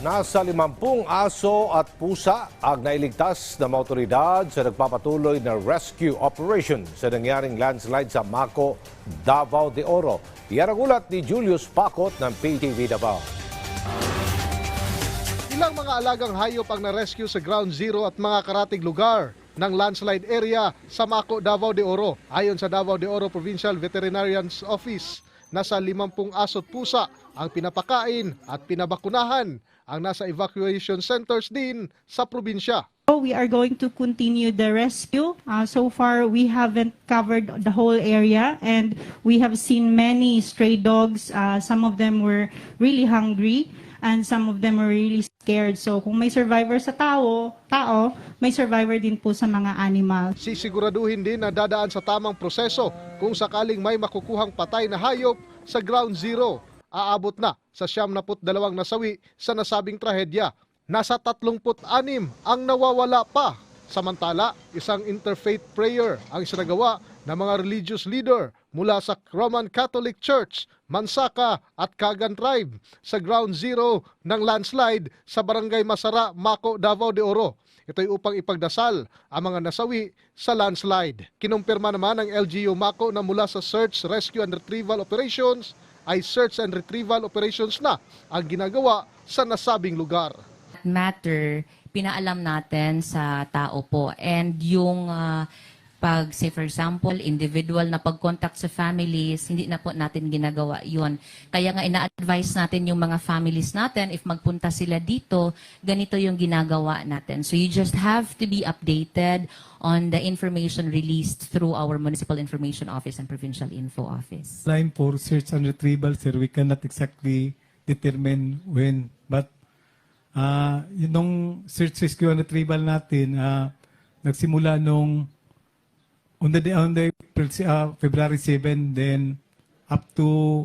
Nasa limampung aso at pusa ang nailigtas ng mga otoridad sa nagpapatuloy na rescue operation sa nangyaring landslide sa Mako, Davao de Oro. Yan ang ulat ni Julius Pakot ng PTV Davao. Ilang mga alagang hayop ang na-rescue sa ground zero at mga karatig lugar ng landslide area sa Mako, Davao de Oro. Ayon sa Davao de Oro Provincial Veterinarian's Office, nasa 50 aso't pusa ang pinapakain at pinabakunahan ang nasa evacuation centers din sa probinsya. We are going to continue the rescue. Uh, so far, we haven't covered the whole area, and we have seen many stray dogs. Uh, some of them were really hungry, and some of them were really scared. So, kung may survivor sa tao, tao, may survivor din po sa mga animal. Sisiguraduhin din na dadaan sa tamang proseso kung sakaling may makukuhang patay na hayop sa ground zero. Aabot na sa siyam na dalawang nasawi sa nasabing trahedya. Nasa 36 ang nawawala pa. Samantala, isang interfaith prayer ang isinagawa ng mga religious leader mula sa Roman Catholic Church, Mansaka at Kagan Tribe sa ground zero ng landslide sa Barangay Masara, Mako, Davao de Oro. Ito'y upang ipagdasal ang mga nasawi sa landslide. Kinumpirma naman ng LGU Mako na mula sa Search, Rescue and Retrieval Operations ay search and retrieval operations na ang ginagawa sa nasabing lugar. matter, pinaalam natin sa tao po. And yung ah, pag, say for example, individual na pag-contact sa families, hindi na po natin ginagawa yon. Kaya nga ina-advise natin yung mga families natin, if magpunta sila dito, ganito yung ginagawa natin. So you just have to be updated on the information released through our Municipal Information Office and Provincial Info Office. Line for search and retrieval, sir, we cannot exactly determine when. But uh, yun nung search, rescue, and retrieval natin, ah, nagsimula nung on the, on the uh, February 7, then up to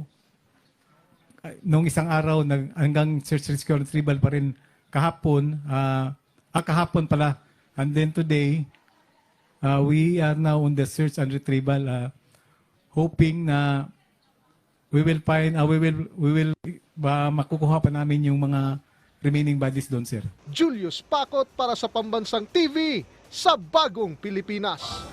ah, nung isang araw nag, hanggang search, rescue, and retrieval pa rin kahapon, ah, ah, kahapon pala. And then today, uh, we are now on the search and retrieval, uh, hoping na we will find, uh, we will, we will ba, makukuha pa namin yung mga remaining bodies doon, sir. Julius Pakot para sa Pambansang TV sa Bagong Pilipinas.